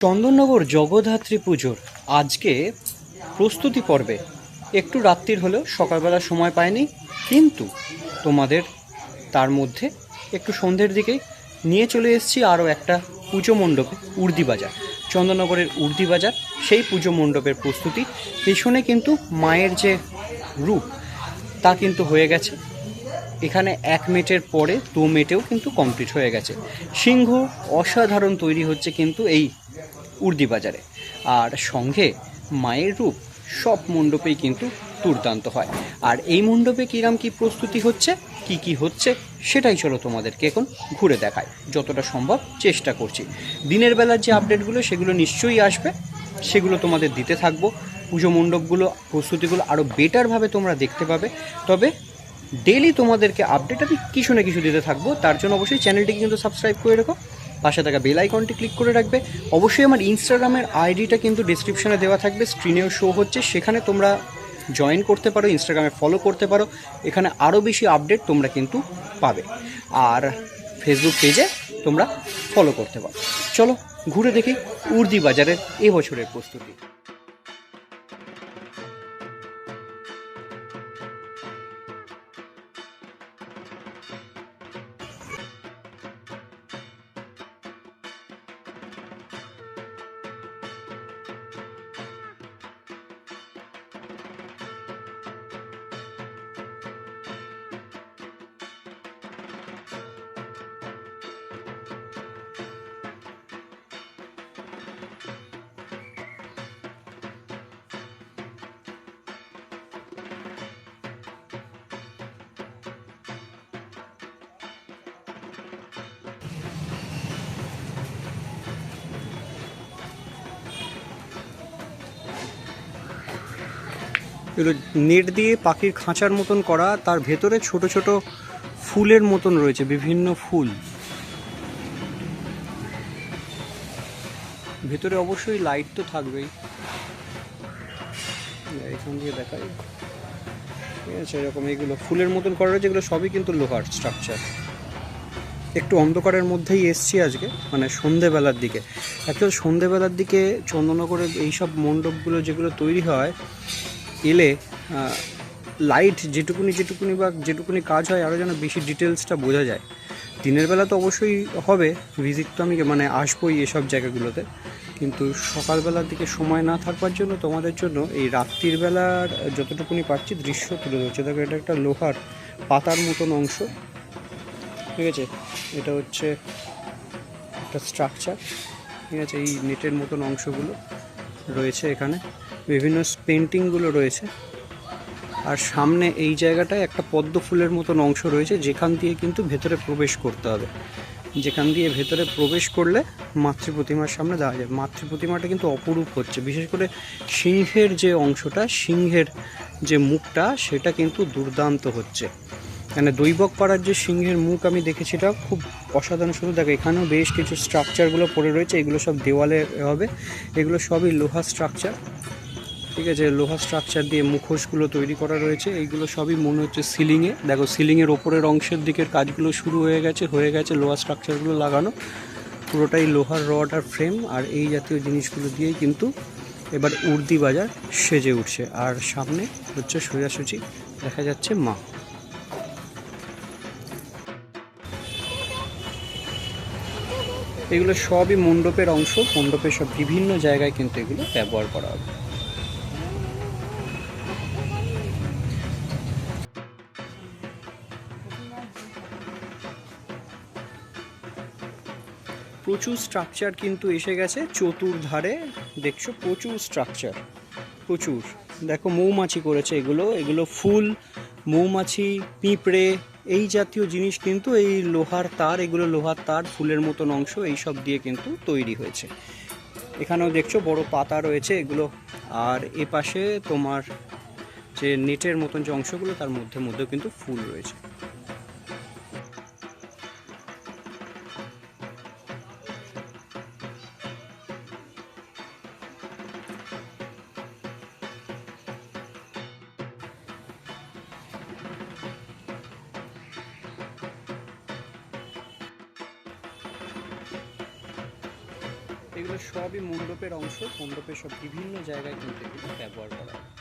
চন্দননগর জগদ্ধাত্রী পুজোর আজকে প্রস্তুতি পর্বে। একটু রাত্রির হলেও সকালবেলা সময় পায়নি কিন্তু তোমাদের তার মধ্যে একটু সন্ধ্যের দিকে নিয়ে চলে এসেছি আরও একটা পুজো মণ্ডপে, উর্দি বাজার। চন্দননগরের উর্দি বাজার, সেই পুজো মণ্ডপের প্রস্তুতি। পেছনে কিন্তু মায়ের যে রূপ, তা কিন্তু হয়ে গেছে। এখানে এক মেটের পরে দু মেটেও কিন্তু কমপ্লিট হয়ে গেছে। সিংহ অসাধারণ তৈরি হচ্ছে কিন্তু এই উর্দি বাজারে আর সঙ্গে মায়ের রূপ সব মণ্ডপেই কিন্তু দুর্দান্ত হয়। আর এই মণ্ডপে কিরাম কি প্রস্তুতি হচ্ছে, কি কি হচ্ছে, সেটাই চলো তোমাদেরকে এখন ঘুরে দেখায় যতটা সম্ভব চেষ্টা করছি। দিনের বেলার যে আপডেটগুলো সেগুলো নিশ্চয়ই আসবে। সেগুলো তোমাদের দিতে থাকব। পুজো মণ্ডপগুলো, প্রস্তুতিগুলো আরও বেটারভাবে তোমরা দেখতে পাবে। তবে ডেলি তোমাদেরকে আপডেট আমি কিছু না কিছু দিতে থাকব। তার জন্য অবশ্যই চ্যানেলটিকে কিন্তু সাবস্ক্রাইব করে রেখো। পাশে থাকা বেল আইকনটি ক্লিক করে রাখবে। অবশ্যই আমার ইনস্টাগ্রামের আইডিটা কিন্তু ডিসক্রিপশনে দেওয়া থাকবে। স্ক্রিনেও শো হচ্ছে। সেখানে তোমরা জয়েন করতে পারো, ইনস্টাগ্রামে ফলো করতে পারো। এখানে আরও বেশি আপডেট তোমরা কিন্তু পাবে। আর ফেসবুক পেজে তোমরা ফলো করতে পারো। চলো, ঘুরে দেখি উর্দি বাজারের এবছরের প্রস্তুতি। এগুলো নেট দিয়ে পাখির খাঁচার মতন করা, তার ভেতরে ছোট ছোট ফুলের মতন রয়েছে, বিভিন্ন ফুল। ভেতরে অবশ্যই লাইট তো থাকবেই। এখান দিয়ে দেখাই। ঠিক আছে, এরকম এইগুলো ফুলের মতন করা রয়েছে, এগুলো সবই কিন্তু লোহার স্ট্রাকচার একটু অন্ধকারের মধ্যেই এসছি আজকে মানে সন্ধেবেলার দিকে। অ্যাকচুয়াল সন্ধেবেলার দিকে চন্দননগরের এইসব মণ্ডপগুলো যেগুলো তৈরি হয় এলে লাইট যেটুকুনি যেটুকুনি বা যেটুকুনি কাজ হয় আরও যেন বেশি ডিটেলসটা বোঝা যায়। দিনের বেলা তো অবশ্যই হবে ভিজিট তো আমি মানে আসবোই এসব জায়গাগুলোতে। কিন্তু সকালবেলার দিকে সময় না থাকবার জন্য তোমাদের জন্য এই রাত্রির বেলার যতটুকুনি পাচ্ছি দৃশ্য তুলে ধরছে। দেখো, এটা একটা লোহার পাতার মতন অংশ। ঠিক আছে? এটা হচ্ছে একটা স্ট্রাকচার ঠিক আছে? এই নেটের মতন অংশগুলো রয়েছে এখানে। বিভিন্ন পেন্টিংগুলো রয়েছে। আর সামনে এই জায়গাটায় একটা পদ্ম ফুলের মতন অংশ রয়েছে, যেখান দিয়ে কিন্তু ভেতরে প্রবেশ করতে হবে। যেখান দিয়ে ভেতরে প্রবেশ করলে মাতৃ প্রতিমার সামনে দেওয়া যায় মাতৃ প্রতিমাটা কিন্তু অপরূপ হচ্ছে। বিশেষ করে সিংহের যে অংশটা, সিংহের যে মুখটা, সেটা কিন্তু দুর্দান্ত হচ্ছে। মানে দৈবক পাড়ার যে সিংহের মুখ আমি দেখেছি এটা খুব অসাধারণ। শুধু দেখো, এখানেও বেশ কিছু স্ট্রাকচারগুলো পড়ে রয়েছে। এগুলো সব দেওয়ালে হবে। এগুলো সবই লোহা স্ট্রাকচার ঠিক আছে লোহা স্ট্রাকচার দিয়ে মুখোশগুলো তৈরি করা রয়েছে, এইগুলো সবই মনে হচ্ছে সিলিংয়ে দেখো সিলিংয়ের ওপরের অংশের দিকের কাজগুলো শুরু হয়ে গেছে হয়ে গেছে লোহা স্ট্রাকচারগুলো লাগানো। পুরোটাই লোহার রড আর ফ্রেম আর এই জাতীয় জিনিসগুলো দিয়েই কিন্তু এবার উর্দি বাজার সেজে উঠছে। আর সামনে হচ্ছে সোজাসুজি দেখা যাচ্ছে মা। এগুলো সবই মণ্ডপের অংশ, মণ্ডপের সব বিভিন্ন জায়গায় কিন্তু এগুলো ব্যবহার করা হবে। প্রচুর স্ট্রাকচার কিন্তু এসে গেছে চতুর্ধারে। দেখছ প্রচুর স্ট্রাকচার প্রচুর। দেখো মৌমাছি করেছে এগুলো এগুলো ফুল, মৌমাছি, পিঁপড়ে, এই জাতীয় জিনিস কিন্তু এই লোহার তার, এগুলো লোহার তার, ফুলের মতন অংশ, এই সব দিয়ে কিন্তু তৈরি হয়েছে। এখানেও দেখছ বড় পাতা রয়েছে এগুলো, আর এ পাশে তোমার যে নেটের মতন যে অংশগুলো, তার মধ্যে মধ্যেও কিন্তু ফুল রয়েছে। এগুলো সবই মণ্ডপের অংশ। মণ্ডপের সব বিভিন্ন জায়গায় কিন্তু ব্যবহার করা হয়।